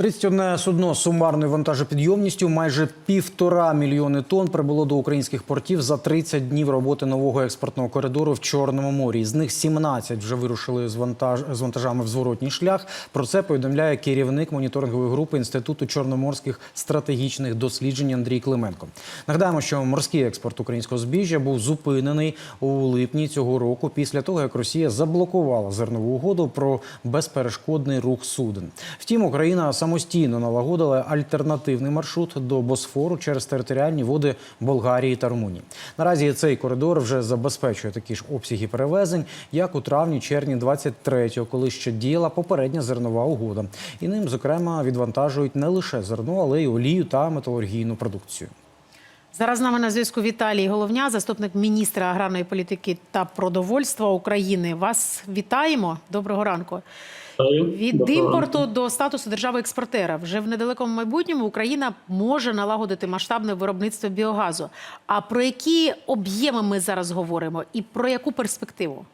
31 судно з сумарною вантажопідйомністю майже півтора мільйони тонн прибуло до українських портів за 30 днів роботи нового експортного коридору в Чорному морі. З них 17 вже вирушили з, вантаж... з вантажами в зворотній шлях. Про це повідомляє керівник моніторингової групи Інституту чорноморських стратегічних досліджень Андрій Клименко. Нагадаємо, що морський експорт українського збіжжя був зупинений у липні цього року після того, як Росія заблокувала зернову угоду про безперешкодний рух суден. Втім, Україна самостійно налагодили альтернативний маршрут до Босфору через територіальні води Болгарії та Румунії. Наразі цей коридор вже забезпечує такі ж обсяги перевезень, як у травні-червні 23-го, коли ще діяла попередня зернова угода. І ним, зокрема, відвантажують не лише зерно, але й олію та металургійну продукцію. Зараз з нами на зв'язку Віталій Головня, заступник міністра аграрної політики та продовольства України. Вас вітаємо. Доброго ранку. Від Доброго імпорту до статусу держави-експортера вже в недалекому майбутньому Україна може налагодити масштабне виробництво біогазу. А про які об'єми ми зараз говоримо і про яку перспективу?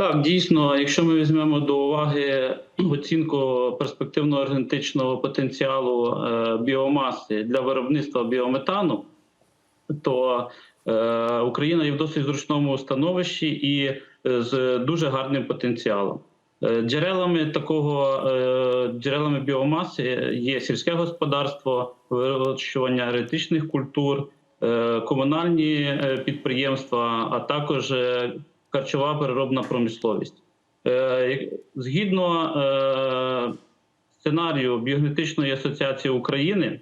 Так, дійсно, якщо ми візьмемо до уваги оцінку перспективного енергетичного потенціалу е, біомаси для виробництва біометану, то е, Україна є в досить зручному становищі і е, з дуже гарним потенціалом. Джерелами такого джерелами біомаси є сільське господарство, вирощування еретичних культур, комунальні підприємства, а також харчова переробна промисловість. Е, Згідно е, сценарію Біогенетичної асоціації України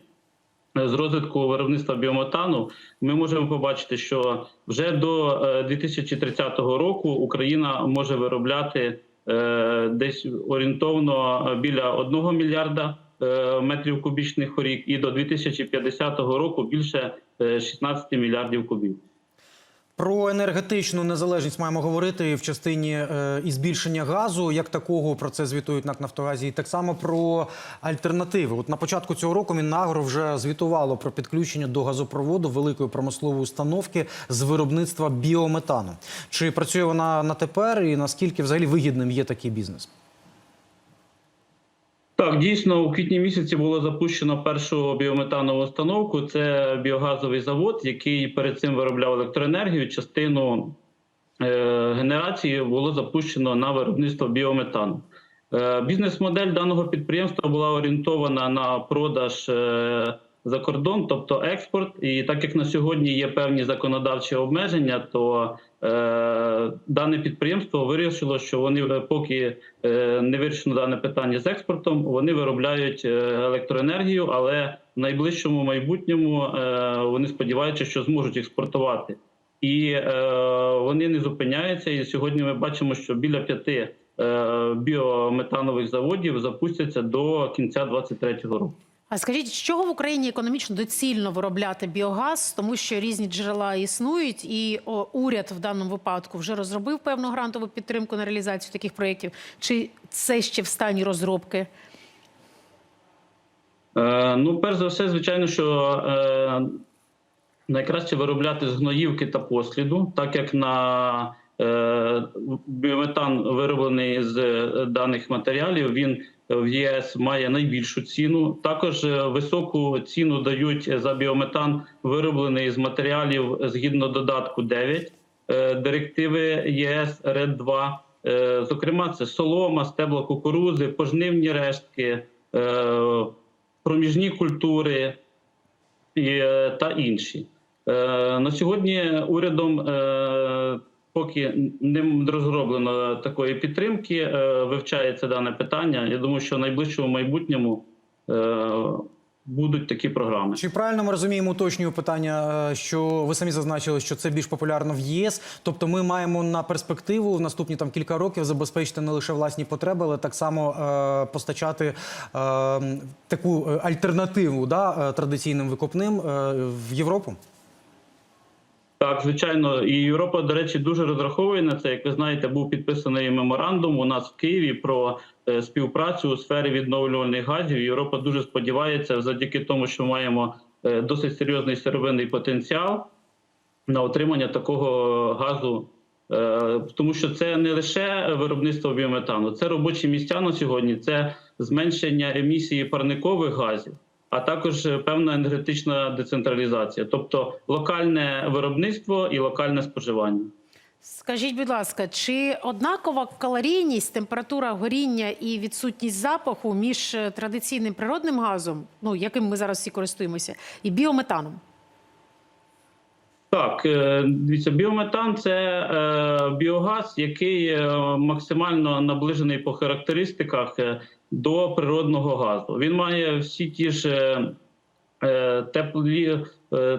е, з розвитку виробництва біометану, ми можемо побачити, що вже до е, 2030 року Україна може виробляти десь орієнтовно біля 1 мільярда метрів кубічних рік, і до 2050 року більше е, 16 мільярдів кубів. Про енергетичну незалежність маємо говорити в частині е, і збільшення газу, як такого про це звітують НАК Нафтогазі, і так само про альтернативи. От на початку цього року Мінагро вже звітувало про підключення до газопроводу великої промислової установки з виробництва біометану. Чи працює вона на тепер, і наскільки взагалі вигідним є такий бізнес? Так, дійсно, у квітні місяці було запущено першу біометанову установку. Це біогазовий завод, який перед цим виробляв електроенергію. Частину е, генерації було запущено на виробництво біометану. Е, бізнес-модель даного підприємства була орієнтована на продаж е, за кордон, тобто експорт. І так як на сьогодні є певні законодавчі обмеження, то е, дане підприємство вирішило, що вони е, поки е, не вирішено дане питання з експортом, вони виробляють е, електроенергію, але в найближчому майбутньому е, вони сподіваються, що зможуть експортувати. І е, вони не зупиняються. І сьогодні ми бачимо, що біля п'яти е, біометанових заводів запустяться до кінця 2023 року. А скажіть, з чого в Україні економічно доцільно виробляти біогаз, тому що різні джерела існують, і о, уряд в даному випадку вже розробив певну грантову підтримку на реалізацію таких проєктів? Чи це ще в стані розробки? Е, ну, перш за все, звичайно, що е, найкраще виробляти з гноївки та посліду, так як на е, біометан вироблений з е, даних матеріалів, він в ЄС має найбільшу ціну. Також е, високу ціну дають за біометан, вироблений з матеріалів згідно додатку 9 е, директиви ЄС РЕД 2 Е, Зокрема, це солома, стебла кукурузи, пожнивні рештки. е, проміжні культури е, та інші. Е, На сьогодні урядом е, поки не розроблено такої підтримки, е, вивчається дане питання. Я думаю, що в найближчому майбутньому е, будуть такі програми. Чи правильно ми розуміємо уточнюю питання, е, що ви самі зазначили, що це більш популярно в ЄС? Тобто, ми маємо на перспективу в наступні там кілька років забезпечити не лише власні потреби, але так само е, постачати е, таку альтернативу да, традиційним викопним е, в Європу? Так, звичайно, і Європа, до речі, дуже розраховує на це. Як ви знаєте, був підписаний меморандум у нас в Києві про е, співпрацю у сфері відновлювальних газів. Європа дуже сподівається, завдяки тому, що маємо е, досить серйозний сировинний потенціал на отримання такого газу. Е, Тому що це не лише виробництво біометану, це робочі місця на сьогодні, це зменшення емісії парникових газів, а також е, певна енергетична децентралізація, тобто локальне виробництво і локальне споживання. Скажіть, будь ласка, чи однакова калорійність, температура горіння і відсутність запаху між е, традиційним природним газом, ну яким ми зараз всі користуємося, і біометаном? Так, е, дивіться, біометан це е, біогаз, який е, максимально наближений по характеристиках до природного газу. Він має всі ті ж теплі,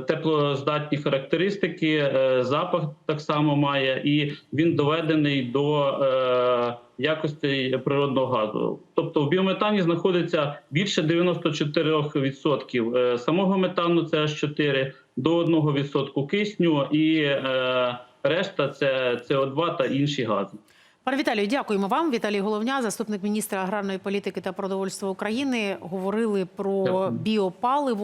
теплоздатні характеристики, запах так само має, і він доведений до якості природного газу. Тобто в біометані знаходиться більше 94% е, самого метану, це H4, до 1% кисню, і е, решта це СО2 та інші гази. Пане Віталію, дякуємо вам. Віталій Головня, заступник міністра аграрної політики та продовольства України, говорили про біопаливо.